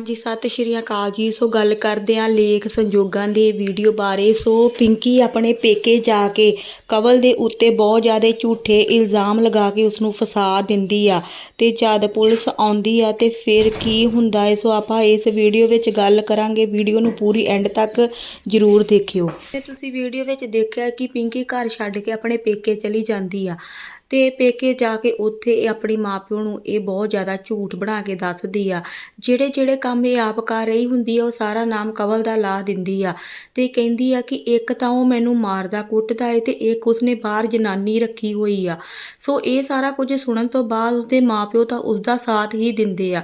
ਹਾਂਜੀ, ਸਤਿ ਸ਼੍ਰੀ ਅਕਾਲ ਜੀ। ਸੋ ਗੱਲ ਕਰਦੇ ਹਾਂ ਲੇਖ ਸੰਜੋਗਾਂ ਦੇ ਵੀਡੀਓ ਬਾਰੇ। ਸੋ ਪਿੰਕੀ ਆਪਣੇ ਪੇਕੇ ਜਾ ਕੇ ਕਵਲ ਦੇ ਉੱਤੇ ਬਹੁਤ ਜ਼ਿਆਦਾ ਝੂਠੇ ਇਲਜ਼ਾਮ ਲਗਾ ਕੇ ਉਸ ਨੂੰ ਫਸਾ ਦਿੰਦੀ ਆ ਤੇ ਜਦ ਪੁਲਿਸ ਆਉਂਦੀ ਆ ਤੇ ਫਿਰ ਕੀ ਹੁੰਦਾ ਹੈ ਸੋ ਆਪਾਂ ਇਸ ਵੀਡੀਓ ਵਿੱਚ ਗੱਲ ਕਰਾਂਗੇ। ਵੀਡੀਓ ਨੂੰ ਪੂਰੀ ਐਂਡ ਤੱਕ ਜਰੂਰ ਦੇਖਿਓ। ਤੇ ਤੁਸੀਂ ਵੀਡੀਓ ਵਿੱਚ ਦੇਖਿਆ ਕਿ ਪਿੰਕੀ ਘਰ ਛੱਡ ਕੇ ਆਪਣੇ ਪੇਕੇ ਚਲੀ ਜਾਂਦੀ ਆ। ਤੇ ਪੇਕੇ ਜਾ ਕੇ ਉੱਥੇ ਇਹ ਆਪਣੀ ਮਾਪਿਓ ਨੂੰ ਇਹ ਬਹੁਤ ਜ਼ਿਆਦਾ ਝੂਠ ਬਣਾ ਕੇ ਦੱਸਦੀ ਆ। ਜਿਹੜੇ ਜਿਹੜੇ ਕੰਮ ਇਹ ਆਪ ਕਰ ਰਹੀ ਹੁੰਦੀ ਆ, ਉਹ ਸਾਰਾ ਨਾਮ ਕਵਲ ਦਾ ਲਾ ਦਿੰਦੀ ਆ ਤੇ ਕਹਿੰਦੀ ਆ ਕਿ ਇੱਕ ਤਾਂ ਉਹ ਮੈਨੂੰ ਮਾਰਦਾ, ਕੁੱਟਦਾ ਏ ਤੇ ਇੱਕ ਉਸਨੇ ਬਾਹਰ ਜਨਾਨੀ ਰੱਖੀ ਹੋਈ ਆ। ਸੋ ਇਹ ਸਾਰਾ ਕੁਝ ਸੁਣਨ ਤੋਂ ਬਾਅਦ ਉਸਦੇ ਮਾਪਿਓ ਤਾਂ ਉਸਦਾ ਸਾਥ ਹੀ ਦਿੰਦੇ ਆ।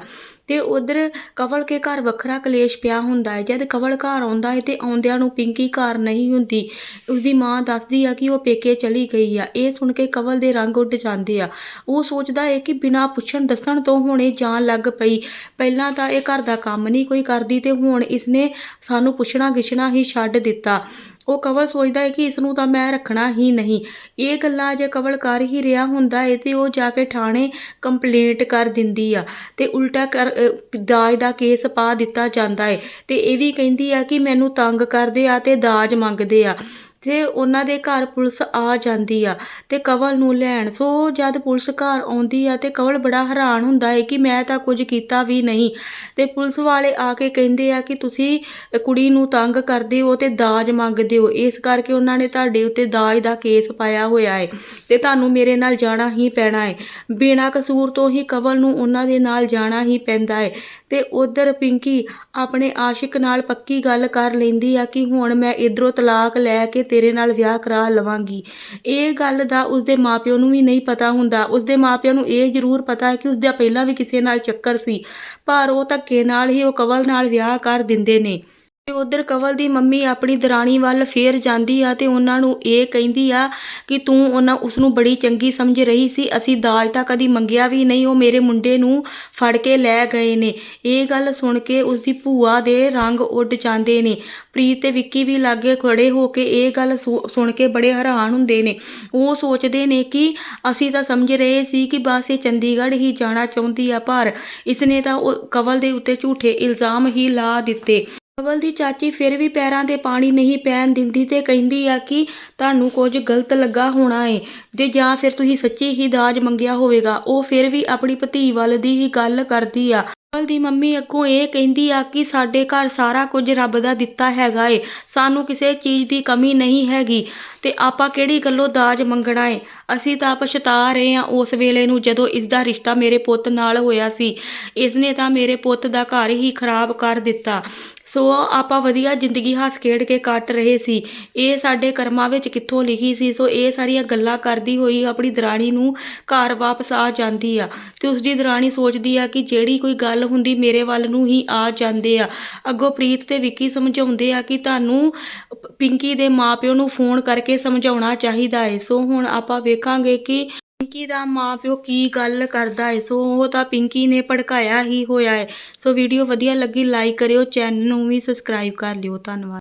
ਤੇ ਉਧਰ ਕਵਲ ਕੇ ਘਰ ਵੱਖਰਾ ਕਲੇਸ਼ ਪਿਆ ਹੁੰਦਾ ਹੈ। ਜਦ ਕਵਲ ਘਰ ਆਉਂਦਾ ਹੈ ਤੇ ਆਉਂਦਿਆਂ ਨੂੰ ਪਿੰਕੀ ਘਰ ਨਹੀਂ ਹੁੰਦੀ, ਉਸਦੀ ਮਾਂ ਦੱਸਦੀ ਆ ਕਿ ਉਹ ਪੇਕੇ ਚਲੀ ਗਈ ਆ। ਇਹ ਸੁਣ ਕੇ ਕਵਲ ਦੇ ਰੰਗ ਉੱਡ ਜਾਂਦੇ ਆ। ਉਹ ਸੋਚਦਾ ਹੈ ਕਿ ਬਿਨਾਂ ਪੁੱਛਣ ਦੱਸਣ ਤੋਂ ਹੁਣੇ ਜਾਣ ਲੱਗ ਪਈ। ਪਹਿਲਾਂ ਤਾਂ ਇਹ ਘਰ ਦਾ ਕੰਮ ਨਹੀਂ ਕੋਈ ਕਰਦੀ ਤੇ ਹੁਣ ਇਸਨੇ ਸਾਨੂੰ ਪੁੱਛਣਾ ਗਿਛਣਾ ਹੀ ਛੱਡ ਦਿੱਤਾ। ਉਹ ਕਵਲ ਸੋਚਦਾ ਹੈ ਕਿ ਇਸ ਨੂੰ ਤਾਂ ਮੈਂ ਰੱਖਣਾ ਹੀ ਨਹੀਂ। ਇਹ ਗੱਲਾਂ ਜੇ ਕਵਲ ਕਰ ਹੀ ਰਿਹਾ ਹੁੰਦਾ ਹੈ ਤੇ ਉਹ ਜਾ ਕੇ ਥਾਣੇ ਕੰਪਲੇਂਟ ਕਰ ਦਿੰਦੀ ਆ ਤੇ ਉਲਟਾ ਕਰ ਦਾਜ ਦਾ ਕੇਸ ਪਾ ਦਿੱਤਾ ਜਾਂਦਾ ਹੈ ਤੇ ਇਹ ਵੀ ਕਹਿੰਦੀ ਆ ਕਿ ਮੈਨੂੰ ਤੰਗ ਕਰਦੇ ਆ ਤੇ ਦਾਜ ਮੰਗਦੇ ਆ। ਤੇ ਉਹਨਾਂ ਦੇ ਘਰ ਪੁਲਿਸ ਆ ਜਾਂਦੀ ਆ ਅਤੇ ਕਵਲ ਨੂੰ ਲੈਣ। ਸੋ ਜਦ ਪੁਲਿਸ ਘਰ ਆਉਂਦੀ ਆ ਤੇ ਕਵਲ ਬੜਾ ਹੈਰਾਨ ਹੁੰਦਾ ਹੈ ਕਿ ਮੈਂ ਤਾਂ ਕੁਝ ਕੀਤਾ ਵੀ ਨਹੀਂ। ਅਤੇ ਪੁਲਿਸ ਵਾਲੇ ਆ ਕੇ ਕਹਿੰਦੇ ਆ ਕਿ ਤੁਸੀਂ ਕੁੜੀ ਨੂੰ ਤੰਗ ਕਰਦੇ ਹੋ ਅਤੇ ਦਾਜ ਮੰਗਦੇ ਹੋ। ਇਸ ਕਰਕੇ ਉਹਨਾਂ ਨੇ ਤੁਹਾਡੇ ਉੱਤੇ ਦਾਜ ਦਾ ਕੇਸ ਪਾਇਆ ਹੋਇਆ ਹੈ ਅਤੇ ਤੁਹਾਨੂੰ ਮੇਰੇ ਨਾਲ ਜਾਣਾ ਹੀ ਪੈਣਾ ਹੈ ਬਿਨਾਂ ਕਸੂਰ ਤੋਂ ਹੀ ਕਵਲ ਨੂੰ ਉਹਨਾਂ ਦੇ ਨਾਲ ਜਾਣਾ ਹੀ ਪੈਂਦਾ ਹੈ ਅਤੇ ਉਧਰ ਪਿੰਕੀ ਆਪਣੇ ਆਸ਼ਿਕ ਨਾਲ ਪੱਕੀ ਗੱਲ ਕਰ ਲੈਂਦੀ ਆ ਕਿ ਹੁਣ ਮੈਂ ਇਧਰੋਂ ਤਲਾਕ ਲੈ ਕੇ ਤੇਰੇ ਨਾਲ ਵਿਆਹ ਕਰਾ ਲਵਾਂਗੀ। ਇਹ ਗੱਲ ਦਾ ਉਸਦੇ ਮਾਪਿਓ ਨੂੰ ਵੀ ਨਹੀਂ ਪਤਾ ਹੁੰਦਾ। ਉਸਦੇ ਮਾਪਿਆਂ ਨੂੰ ਇਹ ਜ਼ਰੂਰ ਪਤਾ ਹੈ ਕਿ ਉਸਦਾ ਪਹਿਲਾਂ ਵੀ ਕਿਸੇ ਨਾਲ ਚੱਕਰ ਸੀ, ਪਰ ਉਹ ਧੱਕੇ ਨਾਲ ਹੀ ਉਹ ਕਵਲ ਨਾਲ ਵਿਆਹ ਕਰ ਦਿੰਦੇ ਨੇ। ਤੇ ਉਧਰ ਕਵਲ ਦੀ ਮੰਮੀ ਆਪਣੀ ਦਰਾਣੀ ਵੱਲ ਫੇਰ ਜਾਂਦੀ ਆ ਤੇ ਉਹਨਾਂ ਨੂੰ ਇਹ ਕਹਿੰਦੀ ਆ ਕਿ ਤੂੰ ਉਹਨਾਂ ਉਸ ਨੂੰ ਬੜੀ ਚੰਗੀ ਸਮਝ ਰਹੀ ਸੀ, ਅਸੀਂ ਦਾਜ ਤਾਂ ਕਦੀ ਮੰਗਿਆ ਵੀ ਨਹੀਂ, ਉਹ ਮੇਰੇ ਮੁੰਡੇ ਨੂੰ ਫੜ ਕੇ ਲੈ ਗਏ ਨੇ। ਇਹ ਗੱਲ ਸੁਣ ਕੇ ਉਸ ਦੀ ਭੂਆ ਦੇ ਰੰਗ ਉੱਡ ਜਾਂਦੇ ਨੇ। ਪ੍ਰੀਤ ਤੇ ਵਿੱਕੀ ਵੀ ਲਾਗੇ ਖੜੇ ਹੋ ਕੇ ਇਹ ਗੱਲ ਸੁ- ਸੁਣ ਕੇ ਬੜੇ ਹੈਰਾਨ ਹੁੰਦੇ ਨੇ। ਉਹ ਸੋਚਦੇ ਨੇ ਕਿ ਅਸੀਂ ਤਾਂ ਸਮਝ ਰਹੇ ਸੀ ਕਿ ਬਸ ਇਹ ਚੰਡੀਗੜ੍ਹ ਹੀ ਜਾਣਾ ਚਾਹੁੰਦੀ ਆ, ਪਰ ਇਸਨੇ ਤਾਂ ਉਹ ਕਵਲ ਦੇ ਉੱਤੇ ਝੂਠੇ ਇਲਜ਼ਾਮ ਹੀ ਲਾ ਦਿੱਤੇ। ਕਵਲ ਦੀ ਚਾਚੀ ਫਿਰ ਵੀ ਪੈਰਾਂ ਤੇ ਪਾਣੀ ਨਹੀਂ ਪੈਣ ਦਿੰਦੀ ਤੇ ਕਹਿੰਦੀ ਆ ਕਿ ਤੁਹਾਨੂੰ ਕੁਝ ਗਲਤ ਲੱਗਾ ਹੋਣਾ ਏ ਤੇ ਜਾਂ ਫਿਰ ਤੁਸੀਂ ਸੱਚੀ ਹੀ ਦਾਜ ਮੰਗਿਆ ਹੋਵੇਗਾ, ਉਹ ਫਿਰ ਵੀ ਆਪਣੀ ਭਤੀ ਵੱਲ ਦੀ ਹੀ ਗੱਲ ਕਰਦੀ ਆ। ਕਵਲ ਦੀ ਮੰਮੀ ਅੱਗੋਂ ਇਹ ਕਹਿੰਦੀ ਆ ਕਿ ਸਾਡੇ ਘਰ ਸਾਰਾ ਕੁਝ ਰੱਬ ਦਾ ਦਿੱਤਾ ਹੈਗਾ ਏ, ਸਾਨੂੰ ਕਿਸੇ ਚੀਜ਼ ਦੀ ਕਮੀ ਨਹੀਂ ਹੈਗੀ, ਤੇ ਆਪਾਂ ਕਿਹੜੀ ਗੱਲੋਂ ਦਾਜ ਮੰਗਣਾ ਏ? ਅਸੀਂ ਤਾਂ ਪਛਤਾ ਰਹੇ ਆ, ਉਸ ਵੇਲੇ ਨੂੰ ਜਦੋਂ ਇਸ ਦਾ ਰਿਸ਼ਤਾ ਮੇਰੇ ਪੁੱਤ ਨਾਲ ਹੋਇਆ ਸੀ ਇਸਨੇ ਤਾਂ ਮੇਰੇ ਪੁੱਤ ਦਾ ਘਰ ਹੀ ਖਰਾਬ ਕਰ ਦਿੱਤਾ। ਸੋ ਆਪਾਂ ਵਧੀਆ ਜ਼ਿੰਦਗੀ ਹੱਸ ਖੇਡ ਕੇ ਕੱਟ ਰਹੇ ਸੀ। ਇਹ ਸਾਡੇ ਕਰਮਾਂ ਵਿੱਚ ਕਿੱਥੋਂ ਲਿਖੀ ਸੀ? ਸੋ ਇਹ ਸਾਰੀਆਂ ਗੱਲਾਂ ਕਰਦੀ ਹੋਈ ਆਪਣੀ ਦਰਾਣੀ ਨੂੰ ਘਰ ਵਾਪਸ ਆ ਜਾਂਦੀ ਆ। ਤੇ ਉਸਦੀ ਦਰਾਣੀ ਸੋਚਦੀ ਆ ਕਿ ਜਿਹੜੀ ਕੋਈ ਗੱਲ ਹੁੰਦੀ ਮੇਰੇ ਵੱਲ ਨੂੰ ਹੀ ਆ ਜਾਂਦੇ ਆ। ਅੱਗੋਂ ਪ੍ਰੀਤ ਤੇ ਵਿੱਕੀ ਸਮਝਾਉਂਦੇ ਆ ਕਿ ਤੁਹਾਨੂੰ ਪਿੰਕੀ ਦੇ ਮਾਪਿਓ ਨੂੰ ਫੋਨ ਕਰਕੇ ਸਮਝਾਉਣਾ ਚਾਹੀਦਾ ਹੈ ਸੋ ਹੁਣ ਆਪਾਂ ਵੇਖਾਂਗੇ ਕਿ ਪਿੰਕੀ ਦਾ ਮਾਪਿਓ ਕੀ ਗੱਲ ਕਰਦਾ ਹੈ ਸੋ ਉਹ ਤਾਂ ਪਿੰਕੀ ਨੇ ਭੜਕਾਇਆ ਹੀ ਹੋਇਆ ਹੈ ਸੋ ਵੀਡੀਓ ਵਧੀਆ ਲੱਗੀ ਲਾਈਕ ਕਰਿਓ, ਚੈਨਲ ਨੂੰ ਵੀ ਸਬਸਕ੍ਰਾਈਬ ਕਰ ਲਿਓ। ਧੰਨਵਾਦ।